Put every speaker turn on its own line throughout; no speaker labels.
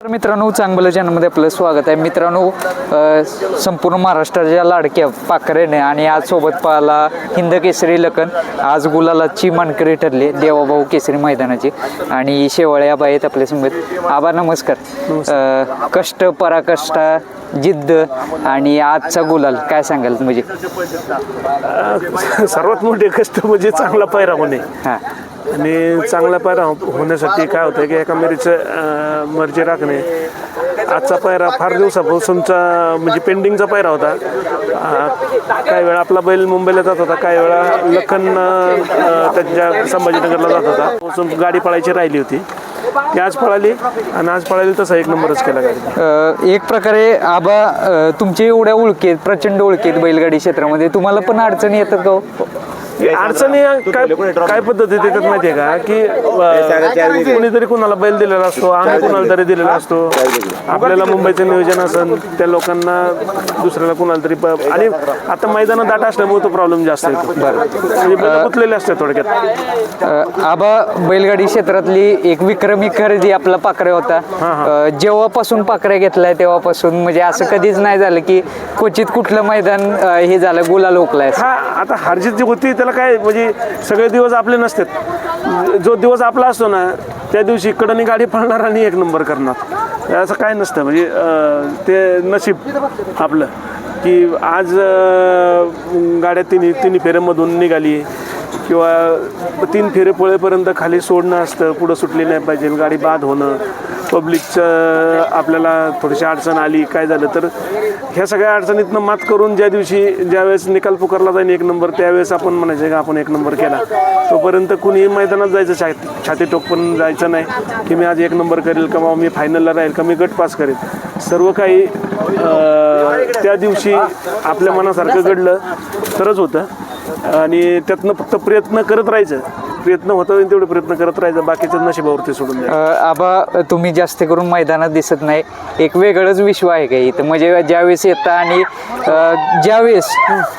तर मित्रांनो चांगलं चॅनलमध्ये आपलं स्वागत आहे. मित्रांनो संपूर्ण महाराष्ट्राच्या लाडक्या पाखरेने आणि आज सोबत पाहला हिंद केसरी लखन. आज गुलालाची मानकरी ठरली देवाभाऊ केसरी मैदानाची. आणि शेवाळे आबा आहेत आपल्यासमोर आबा नमस्कार. कष्ट पराकष्टा जिद्द आणि आजचा गुलाल काय सांगाल म्हणजे?
सर्वात मोठे कष्ट म्हणजे चांगला पायरा होणे.
हां.
आणि चांगला पायरा हो- होण्यासाठी काय होतं की एका मेरीचं मर्जी राखणे. आजचा पायरा फार दिवसापासूनचा म्हणजे पेंडिंगचा पायरा होता. काही वेळा आपला बैल मुंबईला जात होता काही वेळा लखन त्यांच्या संभाजीनगरला जात होता. पासून गाडी पळायची राहिली होती. ती आज पळाली आणि आज पळाली तसा एक नंबरच केला गाडी.
एक प्रकारे आबा तुमचे एवढ्या ओळखीत प्रचंड ओळखीत बैलगाडी क्षेत्रामध्ये तुम्हाला पण अडचणी येतात का हो?
अडचणी काय काय पद्धती देतात माहितीये का? की अं, कोणीतरी कुणाला बैल दिलेला असतो आम्ही कुणाला तरी दिलेला असतो. आपल्याला मुंबईचं नियोजन असेल त्या लोकांना दुसऱ्याला कुणाला तरी प- आणि आता मैदानात दाट असल्यामुळे तो प्रॉब्लेम जास्त येतो म्हणजे बैल गुंतलेले असतात थोडक्यात?
अ, आबा बैलगाडी क्षेत्रातली एक विक्रमी खरेदी आपला पाकऱ्या होता. अ, जेव्हापासून पाकऱ्या घेतलाय तेव्हापासून म्हणजे असं कधीच नाही झालं की क्वचित कुठलं मैदान अ, हे झालं गुलाल ओकलाय
हा आता हारजीत जी होती त्याला काय म्हणजे सगळे दिवस आपले नसतात. जो दिवस आपला असतो ना त्या दिवशी कडनी गाडी पळणार आणि एक नंबर करणार. असं काय नसतं म्हणजे ते नशीब आपलं. की आज गाड्या तिन्ही तिन्ही फेऱ्यामधून निघाली. किंवा तीन फेरे पळेपर्यंत खाली सोडणं असतं पुढं सुटली नाही पाहिजे गाडी बाद होणं पब्लिकचं आपल्याला थोडीशी अडचण आली काय झालं तर ह्या सगळ्या अडचणीतनं मात करून ज्या दिवशी ज्यावेळेस निकाल पुकारला जाईल एक नंबर त्यावेळेस आपण म्हणायचं का आपण एक नंबर केला. तोपर्यंत कुणीही मैदानात जायचं छाती छाती टोक पण जायचं नाही की मी आज एक नंबर करेल का बाबा मी फायनलला राहील का मी गट पास करेल. सर्व काही त्या दिवशी आपल्या मनासारखं घडलं तरच होतं. आणि त्यातनं फक्त प्रयत्न करत राहायचं. प्रयत्न होता होईल तेवढे प्रयत्न करत राहायचं. बाकीचं नशिबावरती सोडून द्यायचं.
अ, आबा तुम्ही जास्त करून मैदानात दिसत नाही. एक वेगळंच विश्व आहे का इथं? म्हणजे ज्यावेळेस येतं आणि अ, ज्यावेळेस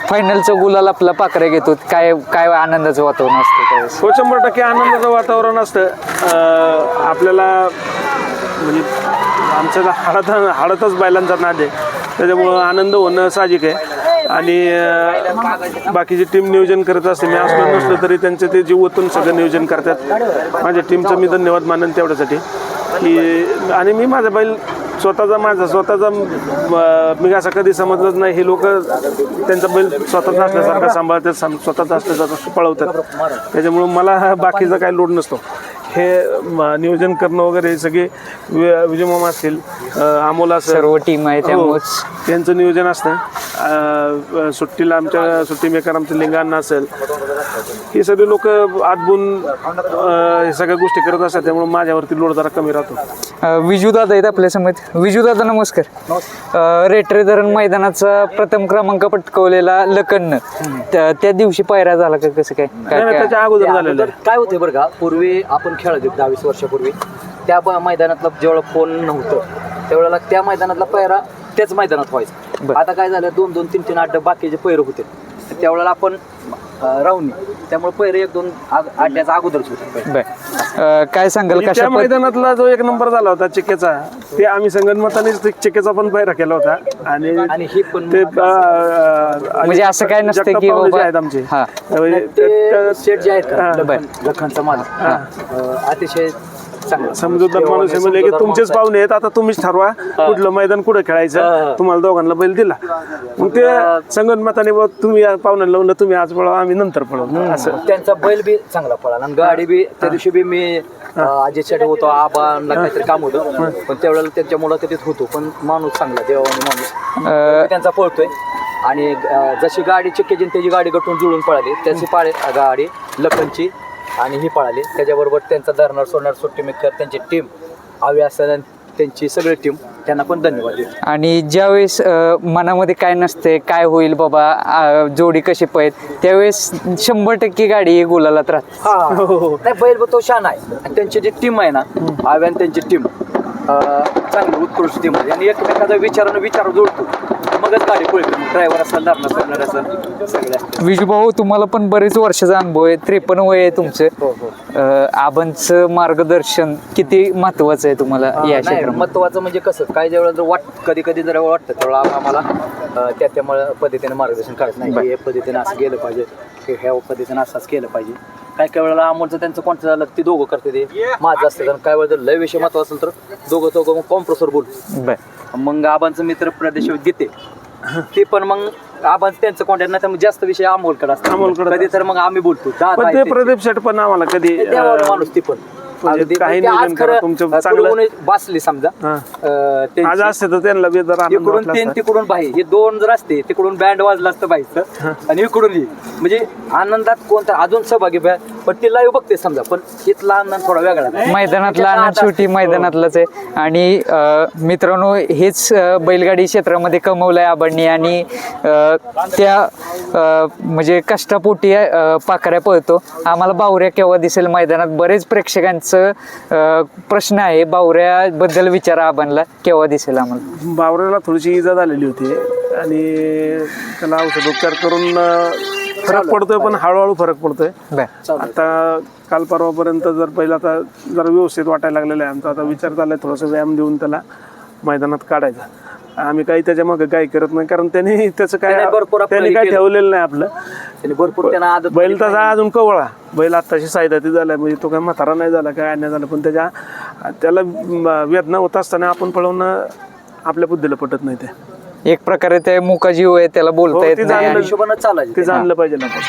फायनलचं गुलाल आपला पाकऱ्या घेतो काय काय आनंदाचं वातावरण असतं त्यावेळेस?
हो शंभर टक्के आनंदाचं वातावरण असतं. अं, आपल्याला म्हणजे आमच्या हाडात हाडातच बैलांचा नाद आहे. त्याच्यामुळं आनंद होणं साहजिक आहे. आणि अं, बाकीची टीम नियोजन करत असते. मी असलो नसलो तरी त्यांचे ते जीव ओतून सगळं नियोजन करतात. माझ्या टीमचं मी धन्यवाद मानन तेवढ्यासाठी. की आणि मी माझा बैल स्वतःचा माझा स्वतःचा अं, मी असं कधी समजलंच नाही. हे लोक त्यांचा बैल स्वतःचा असल्यासारखा सांभाळतात सम- स्वतःच असल्यासारखं पळवतात. त्याच्यामुळं मला बाकीचा काही लोड नसतो. हे म, नियोजन करणं वगैरे हे सगळे वि- विजयमामा असतील असेल.
सर्व टीम आहे
हो,
त्यामुळेच
त्यांचं नियोजन असतं. सुट्टीला आमच्या सुट्टी मेकर आमचं लिंगांना असेल. हे सगळे लोक आतबून हे सगळ्या गोष्टी करत असतात त्यामुळे माझ्यावरती लोड जरा कमी राहतो.
अ, विजू दादा आहेत आपल्यासमोर. विजू दादा नमस्कार. रेटरे धरण मैदानाचा प्रथम क्रमांक पटकवलेला लखननं. त्या दिवशी पायरा झाला का कसं काय?
त्याच्या अगोदर झालेलं.
काय होते बरं का? पूर्वी आपण खेळत होतो दहावीस वर्षापूर्वी. त्या ब- मैदानातला जेवढा फोन नव्हतं त्यावेळेला त्या मैदानातला पैरा त्याच मैदानात व्हायचा. आता काय झालं दोन दोन तीन तीन अड्डे बाकीचे पैर होते. त्यावेळेला आपण राहुनी त्यामुळे पैर एक दोन अड्ड्याचा अगोदरच होते
बर. अ, काय सांगाल कशा
त्या मैदानातला जो एक नंबर झाला होता चिकेचा ते आम्ही संगणमतानेच ते चिकेचा पण पायरा केला होता. आणि
आणि हे पण
ते
म्हणजे असं काय नसतं की
आहेत आमचे.
शेट जे आहेत लखनचा मालक. अं, अतिशय चांगला
समजूतदार माणूस आहे म्हणजे की तुमचेच. पाहुणे आहेत आता तुम्हीच ठरवा. कुठलं मैदान कुठं खेळायचं. तुम्हाला दोघांना बैल दिला. मग ते संगणमताने बुवा तुम्ही पाहुणे लावलं तुम्ही आज पळवा आम्ही नंतर पळवू. असं.
त्यांचा बैल बी चांगला पळाला. आणि गाडी बी त्या दिवशी बी मी साठी होतो आबांना काहीतरी काम होतं. पण त्यावेळेला त्यांच्यामुळं तिथे होतो. पण माणूस चांगला देवानी माणूस. त्यांचा पळतोय. आणि जशी गाडी चिक्केची त्याची गाडी गटून जुळून पळाली. त्याची पाळे गाडी लखनची. आणि ही पळाली. त्याच्याबरोबर त्यांचा धरणार सोडणार सुट्टी मेकर त्यांची टीम आवी असेल त्यांची सगळी टीम त्यांना पण धन्यवाद
आणि ज्यावेळेस मनामध्ये काय नसते काय होईल बाबा जोडी कशी पळत त्यावेळेस शंभर टक्के गाडी गुलालात राहते.
हा. नाही बैल बी तो शान आहे. आणि त्यांची जी टीम आहे ना आव्यान त्यांची टीम चांगली उत्कृष्ट टीम आहे. आणि एकमेकाचा विचारानं विचार जुळतो मगच गाडी पळते. ड्रायव्हर असेल धरणार सोडणार असेल सगळ्या
विजूभाऊ तुम्हाला पण बरेच वर्षाचा अनुभव आहे. त्रेपन्न वय आहे तुमचं.
हो हो.
अं, आबांचं मार्गदर्शन किती महत्वाचं आहे तुम्हाला या
नाही
क्षेत्रामध्ये?
महत्वाचं म्हणजे कसं काय ज्यावेळेला जर वाट कधी कधी जर वाटतं त्यावेळेला आम्हाला अं, त्या त्यामुळे पद्धतीने मार्गदर्शन करायचं नाही. हे पद्धतीने असं गेलं पाहिजे. की ह्या पद्धतीने असंच केलं पाहिजे. काय काय वेळेला अमोलचं त्यांचं कोणतं झालं ते दोघं करते ते. माझं असतं कारण काय वेळेला जर लय विषय महत्त्व असेल तर दोघं दोघं मग कॉम्प्रोसर बोल. मग आबांचं मित्र प्रदेश गीते ते पण मग आबांचं त्यांचं कॉन्टॅक्ट नाही तर मग जास्त विषय अमोलकडे असतात.
अमोलकडे
कधी तर मग आम्ही बोलतो.
प्रदीप शेट पण आम्हाला कधी
माणूस ती पण.
म्हणजे काही नियोजन करा, तुमचं चांगलं-
बसली समजा. अं,
आज
त्यांची-
असते तर त्यांना आनंद
इकडून
वाटला
तीन
असता.
तिकडून बाई हे दोन जर असते तिकडून बँड वाजला असतं बाईचं आणि इकडून ही म्हणजे आनंदात कोणता अजून सहभागी बॅ पण ती लाईव्ह बघते समजा पण इथला आनंद थोडा वेगळा. आहे.
मैदानातला आनंद शेवटी मैदानातलाच आहे. आणि अं, मित्रांनो हेच अं, बैलगाडी क्षेत्रामध्ये कमवलंय आबांनी आणि अं, त्या अं, म्हणजे कष्टापोटी अं, पाकऱ्या पळतो. आम्हाला बावऱ्या केव्हा दिसेल मैदानात? बरेच प्रेक्षकांचं अं, प्रश्न आहे. बावऱ्याबद्दल विचारा आबांना. केव्हा दिसेल आम्हाला?
बावऱ्याला थोडीशी इजा झालेली होती. आणि त्याला औषधोपचार करून अं, फरक पडतोय पण हळूहळू फरक पडतोय. आता काल परवापर्यंत जर पहिला आता जरा व्यवस्थित वाटायला लागलेलं आहे आमचा. आता विचार चाललाय थोडासा व्यायाम देऊन त्याला मैदानात काढायचा. आम्ही काही त्याच्यामागे काही करत नाही कारण त्यांनी त्याचं काय
त्याने भरपूर
त्यांनी काय. ठेवलेलं नाही आपलं.
त्यांनी भरपूर त्यांना
बैल तसा अजून कवळा. बैल आत्ताशी सायदाती झालाय म्हणजे तो काय म्हातारा नाही झाला काय अन्याय झाला पण त्याच्या त्याला वेदना होत असताना आपण पळवणं आपल्या बुद्धीला पटत नाही ते.
एक प्रकारे ते मुकाजीव आहे त्याला बोलता
हो,
येत नाही आणि-
चालायचं.
ते जाणलं पाहिजे ना आपण.